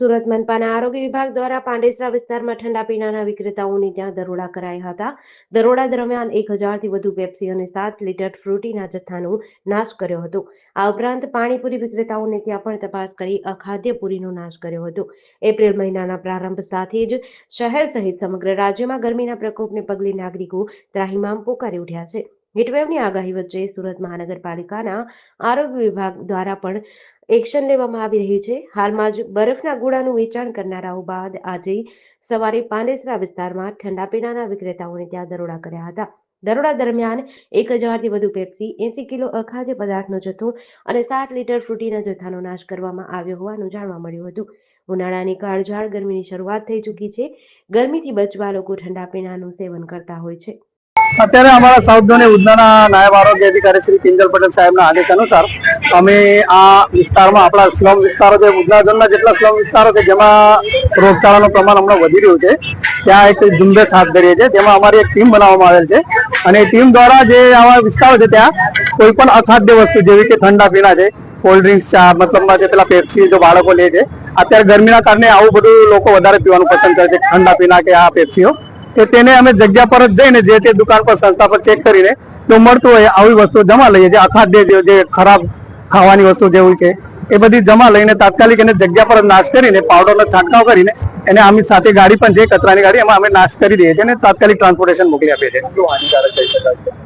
સુરત મનપાના આરોગ્ય વિભાગ દ્વારા પાંડેસરા વિસ્તારમાં ઠંડા પીણાના વિક્રેતાઓને ત્યાં દરોડા કરાયા હતા. દરોડા દરમિયાન એક હજારથી વધુ પેપ્સી અને સાત લીટર ફ્રૂટીના જથ્થાનો નાશ કર્યો હતો. આ ઉપરાંત પાણીપુરી વિક્રેતાઓને ત્યાં પણ તપાસ કરી અખાદ્ય પૂરીનો નાશ કર્યો હતો. એપ્રિલ મહિનાના પ્રારંભ સાથે જ શહેર સહિત સમગ્ર રાજ્યમાં ગરમીના પ્રકોપને પગલે નાગરિકો ત્રાહિમામ પોકારી ઉઠ્યા છે. હીટવેવની આગાહી વચ્ચે સુરત મહાનગરપાલિકાના આરોગ્ય વિભાગ દ્વારા પણ એક્શન લેવામાં આવી રહી છે. હાલમાં જ બરફના ગોળાનું વેચાણ કરનારાઓ બાદ આજે સવારે પાંડેસરા વિસ્તારમાં ઠંડા પીણાના વિક્રેતાઓને ત્યાં દરોડા કર્યા હતા. દરોડા દરમિયાન એક હજારથી વધુ પેપ્સી, એસી કિલો અખાદ્ય પદાર્થનો જથ્થો અને સાત લીટર ફ્રૂટીના જથ્થાનો નાશ કરવામાં આવ્યો હોવાનું જાણવા મળ્યું હતું. ઉનાળાની કાળઝાળ ગરમીની શરૂઆત થઈ ચૂકી છે. ગરમીથી બચવા લોકો ઠંડા પીણાનું સેવન કરતા હોય છે. અત્યારે અમારા સાઉથ ઝોન ઉધનાના નાયબ આરોગ્ય અધિકારી શ્રી કિંજલ પટેલ સાહેબના આદેશ અનુસાર અમે આ વિસ્તારમાં, આપણા સ્લમ વિસ્તારો છે, ઉધના ઝોનના જેટલા સ્લમ વિસ્તારો છે, જેમાં રોગચાળાનું પ્રમાણ હમણાં વધી રહ્યું છે, ત્યાં એક ઝુંબેશ હાથ ધરીએ છીએ તેમાં અમારી એક ટીમ બનાવવામાં આવેલ છે અને ટીમ દ્વારા જે આવા વિસ્તારો છે, ત્યાં કોઈ પણ અખાદ્ય વસ્તુ જેવી કે ઠંડા પીણા છે, કોલ્ડ ડ્રિંક્સ ચા મતલબમાં જે પેલા પેપ્સી જો બાળકો લે છે, અત્યારે ગરમીના કારણે આવું બધું લોકો વધારે પીવાનું પસંદ કરે છે, ઠંડા પીણા કે આ પેપ્સીઓ. કે તેને અમે જગ્યા પર જ જઈને જે તે દુકાન પર સંસ્થા પર ચેક કરીને જો મળતું હોય આવી વસ્તુ જમા લઈએ જે અખાદ્ય જે- ખરાબ ખાવાની વસ્તુ જેવું છે, એ બધી જમા લઈને તાત્કાલિક એને જગ્યા પર નાશ કરીને પાવડરનો છંટકાવ કરીને એને આમની સાથે ગાડી પણ જે કચરાની ગાડી એમાં અમે નાશ કરી દઈએ છીએ અને તાત્કાલિક ટ્રાન્સપોર્ટેશન મોકલી આપીએ છીએ.